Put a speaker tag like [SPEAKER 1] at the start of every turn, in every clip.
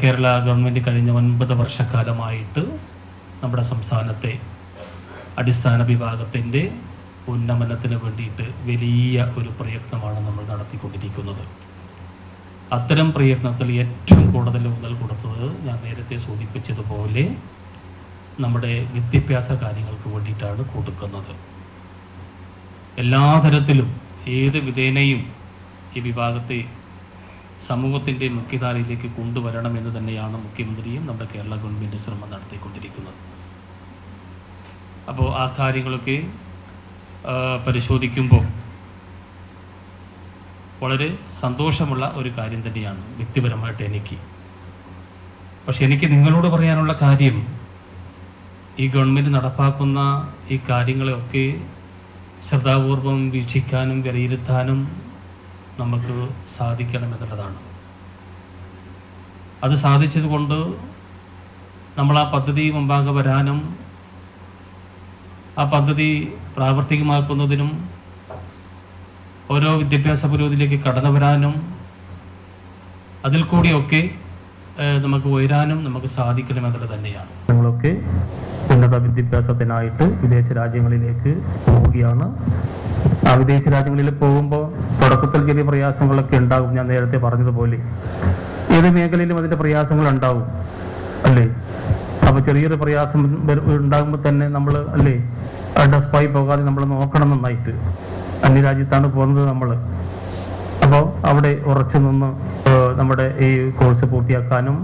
[SPEAKER 1] Kerala government കഴിഞ്ഞ ഒൻപത് വർഷക്കാലമായിട്ട് നമ്മുടെ സംസ്ഥാനത്തെ അടിസ്ഥാന വിഭാഗത്തിന്റെ ഉന്നമനത്തിന് വേണ്ടിയിട്ട് വലിയ ഒരു പ്രയത്നമാണ് നമ്മൾ നടത്തിക്കൊണ്ടിരിക്കുന്നത്. അത്തരം പ്രയത്നത്തിൽ ഏറ്റവും കൂടുതൽ ഊന്നൽ കൊടുത്തത് ഞാൻ നേരത്തെ സൂചിപ്പിച്ചതുപോലെ നമ്മുടെ വിദ്യാഭ്യാസ കാര്യങ്ങൾക്ക് വേണ്ടിയിട്ടാണ് കൊടുക്കുന്നത്. എല്ലാ തരത്തിലും ഏത് വിധേനയും ഈ വിഭാഗത്തെ സമൂഹത്തിന്റെ മുഖ്യധാരയിലേക്ക് കൊണ്ടുവരണമെന്ന് തന്നെയാണ് മുഖ്യമന്ത്രിയും നമ്മുടെ കേരള ഗവൺമെന്റ് ശ്രമം നടത്തിക്കൊണ്ടിരിക്കുന്നത്. അപ്പോൾ ആ കാര്യങ്ങളൊക്കെ പരിശോധിക്കുമ്പോൾ വളരെ സന്തോഷമുള്ള ഒരു കാര്യം തന്നെയാണ് വ്യക്തിപരമായിട്ട് എനിക്ക്. പക്ഷെ എനിക്ക് നിങ്ങളോട് പറയാനുള്ള കാര്യം ഈ ഗവൺമെന്റ് നടപ്പാക്കുന്ന ഈ കാര്യങ്ങളെയൊക്കെ ശ്രദ്ധാപൂർവം വീക്ഷിക്കാനും വിലയിരുത്താനും നമുക്ക് സാധിക്കണമെന്നുള്ളതാണ്. അത് സാധിച്ചതുകൊണ്ട് നമ്മൾ ആ പദ്ധതി മുമ്പാകെ വരാനും ആ പദ്ധതി പ്രാവർത്തികമാക്കുന്നതിനും ഓരോ വിദ്യാഭ്യാസ പുരോഗതിയിലേക്ക് കടന്നു വരാനും അതിൽ കൂടിയൊക്കെ നമുക്ക് ഉയരാനും നമുക്ക് സാധിക്കണമെന്നുള്ളത് തന്നെയാണ്. ഞങ്ങളൊക്കെ ഉന്നത വിദ്യാഭ്യാസത്തിനായിട്ട് വിദേശ രാജ്യങ്ങളിലേക്ക് പോവുകയാണ്. ആ വിദേശ രാജ്യങ്ങളിൽ പോകുമ്പോൾ തുടക്കത്തിൽ ചെറിയ പ്രയാസങ്ങളൊക്കെ ഉണ്ടാകും. ഞാൻ നേരത്തെ പറഞ്ഞതുപോലെ. ഏത് മേഖലയിലും അതിന്റെ പ്രയാസങ്ങൾ ഉണ്ടാവും. അല്ലേ? അപ്പോൾ ചെറിയൊരു പ്രയാസം ഉണ്ടാകുമ്പോൾ തന്നെ നമ്മൾ അല്ലേ? ഡസ്പായി പോകാതെ നമ്മൾ നോക്കണം നന്നായിട്ട്. അന്യരാജ്യത്താണ് പോകുന്നത് നമ്മൾ അപ്പോൾ അവിടെ ഉറച്ചു നിന്ന് നമ്മുടെ ഈ കോഴ്സ് പൂർത്തിയാക്കാനും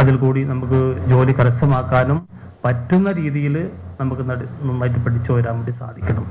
[SPEAKER 1] അതിൽ കൂടി നമുക്ക് ജോലി കരസ്ഥമാക്കാനും പറ്റുന്ന രീതിയിൽ നമുക്ക് നന്നായിട്ട് പഠിച്ചു വരാൻ വേണ്ടി സാധിക്കണം.